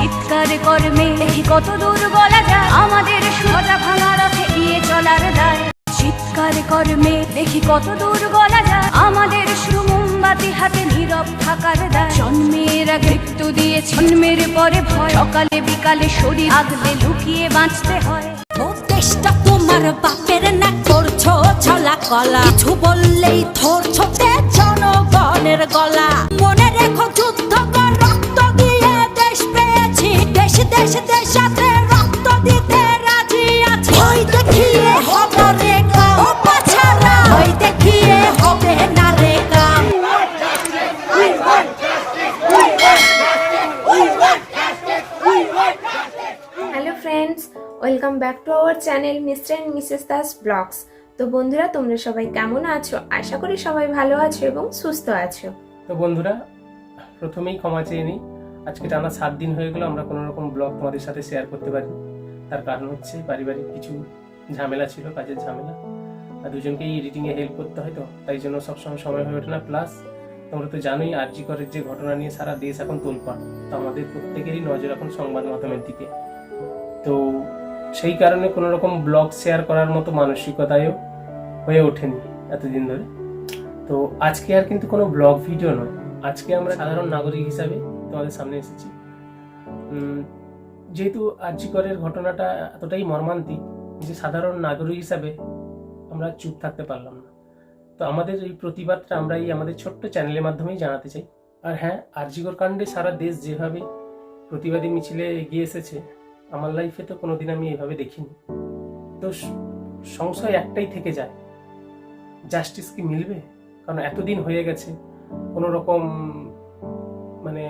চিৎকার কর্মে দেখি কত দূর বলা যায়? আমাদের সোজা ভাঙা রথে গিয়ে চলার দায়। চিৎকার কর্মে দেখি কত দূর বলা যায়? আমাদের শুধু মোমবাতি হাতে নীরব থাকার দায়। জন্মের আগে মৃত্যু দিয়ে জন্মের পরে ভয়। সকালে বিকালে শরীর আগলে লুকিয়ে বাঁচতে হয়। দেশটা তোমার বাপের না করছ ছলা কলা। কিছু বললেই ধরছো জনগণের গলা। মনে রেখো যুদ্ধ কর দেশ দেশ দেশাতে রক্ত দিতে রাজি আছি। ওই দেখিয়ে হবে রে কাম পাছারা ওই দেখিয়ে হবে না রে come hello friends welcome back to our channel mister and Mrs Das vlogs তো বন্ধুরা তোমরা সবাই কেমন আছো? আশা করি সবাই ভালো আছো এবং সুস্থ আছো। তো বন্ধুরা প্রথমেই ক্ষমা চেয়ে নিই। আজকে টানা সাত দিন হয়ে গেল, আমরা কোনো রকম ব্লগ তোমাদের সাথে শেয়ার করতে পারি তার কারণ হচ্ছে পারিবারিক কিছু ঝামেলা ছিল, কাজের ঝামেলা। আর দুজনকেই এডিটিংয়ে হেল্প করতে হয় তো, তাই জন্য সবসময় সময় হয়ে ওঠে না। প্লাস তোমরা তো জানোই আরজি করের যে ঘটনা নিয়ে সারা দেশ এখন তোলপাড়। তো আমাদের প্রত্যেকেরই নজর এখন সংবাদ মাধ্যমের দিকে। তো সেই কারণে কোনো রকম ব্লগ শেয়ার করার মতো মানসিকতায়ও হয়ে ওঠেনি এতদিন ধরে। তো আজকে আর কিন্তু কোনো ব্লগ ভিডিও নয়। আজকে আমরা সাধারণ নাগরিক হিসাবে তোমাদের সামনে এসেছি। যেহেতু আর্যিকরের ঘটনাটা এতটাই মর্মান্তিক যে সাধারণ নাগরিক হিসাবে আমরা চুপ থাকতে পারলাম না। তো আমাদের এই প্রতিবাদটা আমরা এই আমাদের ছোট্ট চ্যানেলের মাধ্যমেই জানাতে চাই। আর হ্যাঁ আর্যিকর কাণ্ডে সারা দেশ যেভাবে প্রতিবাদী মিছিলে এগিয়ে এসেছে, আমার লাইফে তো কোনোদিন আমি এভাবে দেখিনি। তো সংশয় একটাই থেকে যায় জাস্টিস কি মিলবে? কারণ এতদিন হয়ে গেছে কোনো রকম মানে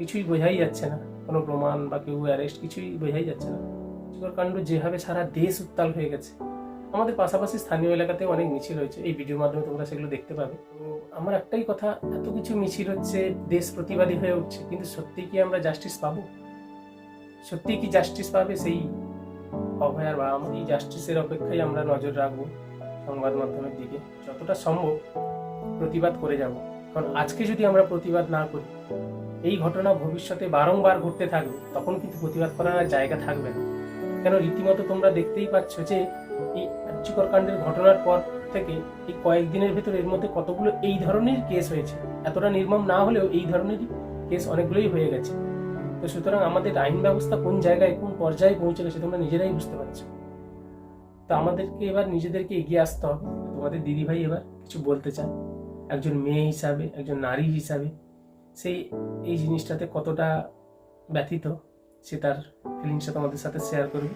কিছুই বোঝাই যাচ্ছে না। কোনো প্রমাণ বা কেউ অ্যারেস্ট কিছুই বোঝাই যাচ্ছে না। কাণ্ড যেভাবে সারা দেশ উত্তাল হয়ে গেছে। আমাদের পাশাপাশি স্থানীয় এলাকাতে অনেক মিছিল হয়েছে। এই ভিডিওর মাধ্যমে তোমরা সেগুলো দেখতে পাবে। আমার একটাই কথা, এত কিছু মিছিল হচ্ছে, দেশ প্রতিবাদী হয়ে উঠছে। কিন্তু সত্যি কি আমরা জাস্টিস পাবো? সত্যি কি জাস্টিস পাবে সেই অভয়ার বা এই জাস্টিসের অপেক্ষায় আমরা নজর রাখব সংবাদ মাধ্যমের দিকে। যতটা সম্ভব প্রতিবাদ করে যাব। কারণ আজকে যদি আমরা প্রতিবাদ না করি এই ঘটনা ভবিষ্যতে বারংবার ঘটতে থাকবে, তখন কিন্তু প্রতিবাদ করার আর জায়গা থাকবে না। কেন রীতিমতো তোমরা দেখতেই পাচ্ছ যে, এই আর্যিকর কাণ্ডের ঘটনার পর থেকে এই কয়েকদিনের ভেতরে এর মধ্যে কতগুলো এই ধরনের কেস হয়েছে, এতটা নির্মম না হলেও এই ধরনেরই কেস অনেকগুলোই হয়ে গেছে। তো সুতরাং আমাদের আইন ব্যবস্থা কোন জায়গায়, কোন পর্যায়ে পৌঁছে গেছে তোমরা নিজেরাই বুঝতে পারছ। তো আমাদেরকে এবার নিজেদেরকে এগিয়ে আসতে হবে। তোমাদের দিদিভাই এবার কিছু বলতে চান একজন মেয়ে হিসাবে, একজন নারী হিসাবে। সেই, এই জিনিসটাতে কতটা ব্যথিত, সে তার ফিলিংসটা তোমাদের সাথে শেয়ার করবে।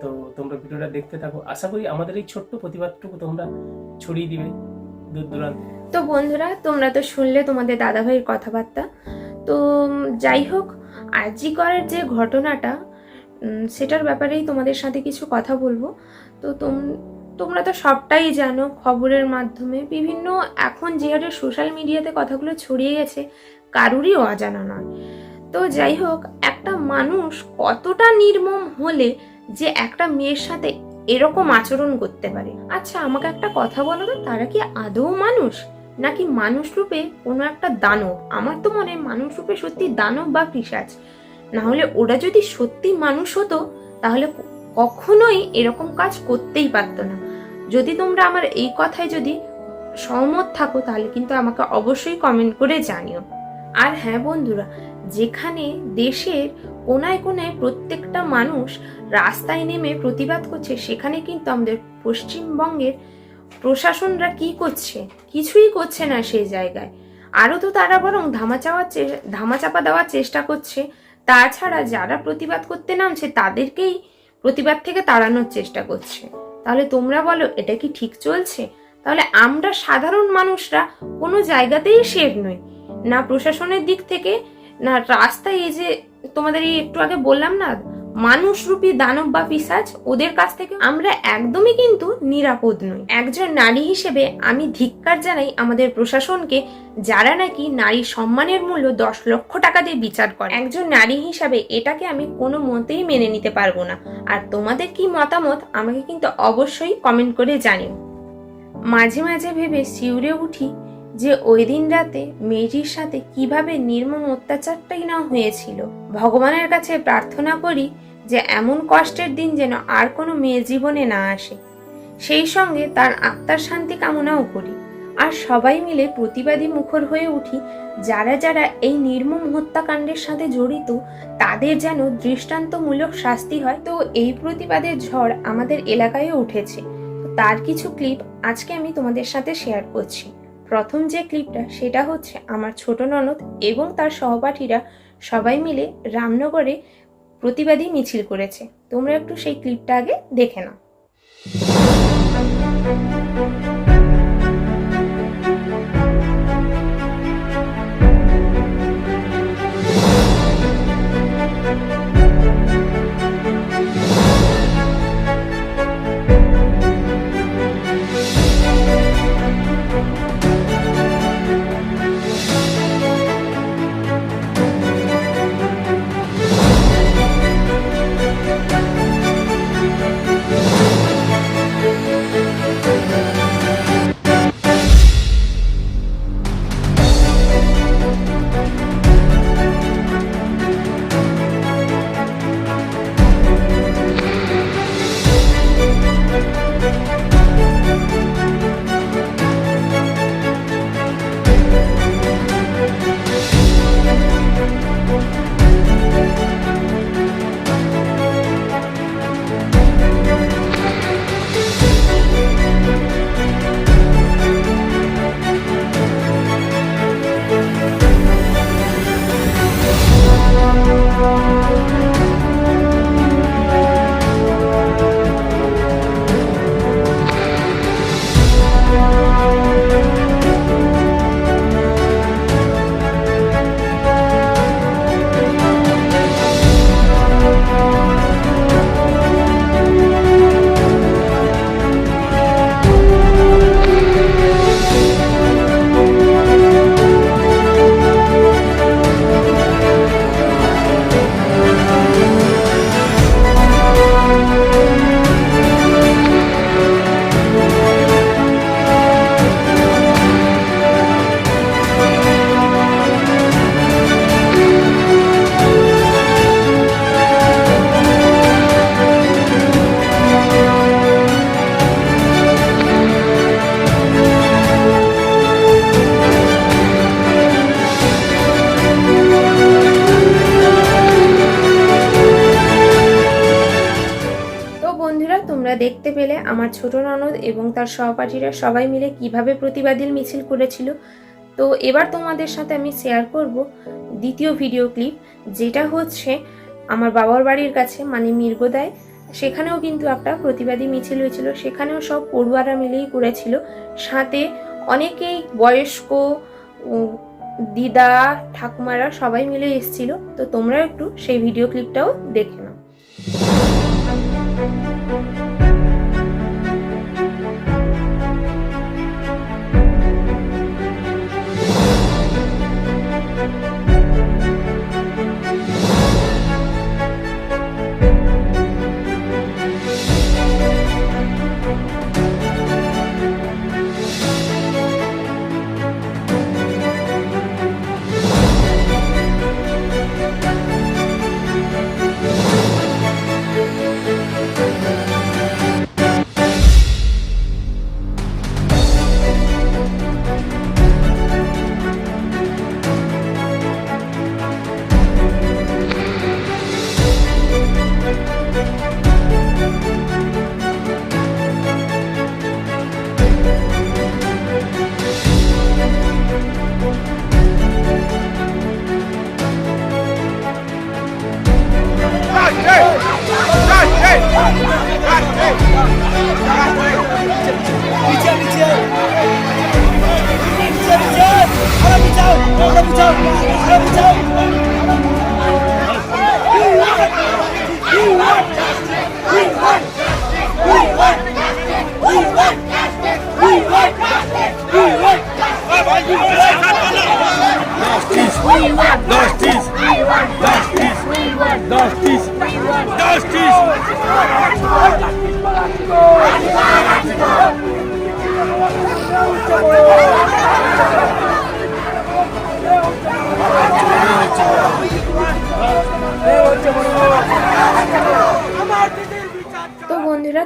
তো তোমরা ভিডিওটা দেখতে থাকো। আশা করি আমাদের এই ছোট্ট প্রতিবাদটুকু তোমরা ছড়িয়ে দিবে দূর দূরান্ত। তো বন্ধুরা, তোমরা তো শুনলে তোমাদের দাদাভাইয়ের কথাবার্তা। তো যাই হোক, আরজি করার যে ঘটনাটা সেটার ব্যাপারেই তোমাদের সাথে কিছু কথা বলব। তো তোম- তোমরা তো সবটাই জানো খবরের মাধ্যমে। বিভিন্ন এখন যে হারে সোশ্যাল মিডিয়াতে কথাগুলো ছড়িয়ে গেছে, কারুরই অজানা নয়। তো যাই হোক, একটা মানুষ কতটা নির্মম হলে যে একটা মেয়ের সাথে এরকম আচরণ করতে পারে? আচ্ছা আমাকে একটা কথা বলো তো, তারা কি আদৌ মানুষ? নাকি মানুষ রূপে কোনো একটা দানব? আমার তো মনে মানুষ রূপে সত্যি দানব বা পিসাচ না হলে ওরা যদি সত্যি মানুষ হতো, তাহলে কখনোই এরকম কাজ করতেই পারতো না। যদি তোমরা আমার এই কথায় যদি সহমত থাকো, তাহলে কিন্তু আমাকে অবশ্যই কমেন্ট করে জানিও। আর হ্যাঁ বন্ধুরা, যেখানে দেশের কোনায় কোনায় প্রত্যেকটা মানুষ রাস্তায় নেমে প্রতিবাদ করছে, সেখানে কিন্তু আমাদের পশ্চিমবঙ্গের প্রশাসনরা কি করছে? কিছুই করছে না সেই জায়গায়। আরও তো তারা বরং ধামাচাওয়ার ধামাচাপা দেওয়ার চেষ্টা করছে। তাছাড়া যারা প্রতিবাদ করতে নামছে, তাদেরকেই প্রতিবাদ থেকে তাড়ানোর চেষ্টা করছে। তাহলে তোমরা বলো, এটা কি ঠিক চলছে? তাহলে আমরা সাধারণ মানুষরা কোনো জায়গাতেই সেফ নই। না প্রশাসনের দিক থেকে, না রাস্তায় এই যে তোমাদের এই একটু আগে বললাম না মানুষরূপী দানব বা পিসাজ ওদের কাছ থেকে আমরা একদমই কিন্তু নিরাপদ নই। একজন নারী হিসেবে আমি ধিক্কার জানাই আমাদের প্রশাসনকে, যারা নাকি নারী সম্মানের মূল্য দশ লক্ষ টাকা দিয়ে বিচার করে। একজন নারী হিসাবে এটাকে আমি কোনো মতেই মেনে নিতে পারব না। আর তোমাদের কি মতামত, আমাকে কিন্তু অবশ্যই কমেন্ট করে জানিও। মাঝে মাঝে ভেবে শিউরে উঠি যে ওই দিন রাতে মেয়েটির সাথে কীভাবে নির্মম অত্যাচারটাই না হয়েছিল। ভগবানের কাছে প্রার্থনা করি যে এমন কষ্টের দিন যেন আর কোনো মেয়ে জীবনে না আসে। সেই সঙ্গে তার আত্মার শান্তি কামনাও করি। আর সবাই মিলে প্রতিবাদী মুখর হয়ে উঠি, যারা যারা এই নির্মম হত্যাকাণ্ডের সাথে জড়িত, তাদের যেন দৃষ্টান্তমূলক শাস্তি হয়। তো এই প্রতিবাদের ঝড় আমাদের এলাকায়ও উঠেছে। তার কিছু ক্লিপ আজকে আমি তোমাদের সাথে শেয়ার করছি। প্রথম যে ক্লিপটা, সেটা হচ্ছে আমার ছোট ননদ এবং তার সহপাঠীরা সবাই মিলে রামনগরে প্রতিবাদী মিছিল করেছে। তোমরা একটু সেই ক্লিপটা আগে দেখে নাও। ছোট ননদ এবং তার সহপাঠীরা সবাই মিলে কীভাবে প্রতিবাদী মিছিল করেছিল, তো এবার তোমাদের সাথে আমি শেয়ার করব দ্বিতীয় ভিডিও ক্লিপ যেটা হচ্ছে আমার বাবার বাড়ির কাছে মানে মির্গোদায় সেখানেও কিন্তু একটা প্রতিবাদী মিছিল হয়েছিল, সেখানেও সব পড়ুয়ারা মিলেই করেছিল। সাথে অনেকেই বয়স্ক দিদা, ঠাকুমারা সবাই মিলে এসেছিল, তো তোমরা একটু সেই ভিডিও ক্লিপটাও দেখে Justice!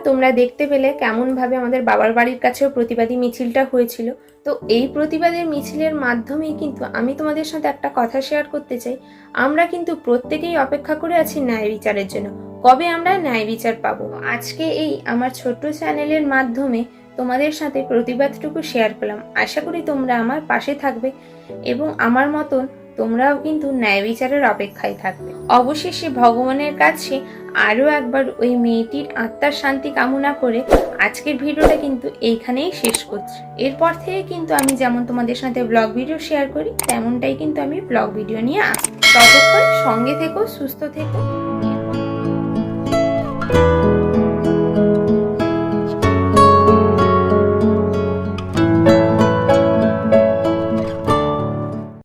তোমরা দেখতে পেলে কেমনভাবে আমাদের বাবার বাড়ির কাছেও প্রতিবাদী মিছিলটা হয়েছিল। তো এই প্রতিবাদের মিছিলের মাধ্যমেই কিন্তু আমি তোমাদের সাথে একটা কথা শেয়ার করতে চাই। আমরা কিন্তু প্রত্যেকেই অপেক্ষা করে আছি ন্যায় বিচারের জন্য। কবে আমরা ন্যায় বিচার পাবো? আজকে এই আমার ছোট্ট চ্যানেলের মাধ্যমে তোমাদের সাথে প্রতিবাদটুকু শেয়ার করলাম। আশা করি তোমরা আমার পাশে থাকবে এবং আমার মতন তোমরাও কিন্তু ন্যায় বিচারের অপেক্ষায় থাকবে। অবশেষে ভগবানের কাছে আরও একবার ওই মেয়েটির আত্মার শান্তি কামনা করে আজকের ভিডিওটা কিন্তু এইখানেই শেষ করছি। এরপর থেকে কিন্তু আমি যেমন তোমাদের সাথে ব্লগ ভিডিও শেয়ার করি, তেমনটাই কিন্তু আমি ব্লগ ভিডিও নিয়ে আসি ততক্ষণ সঙ্গে থেকো, সুস্থ থেকো।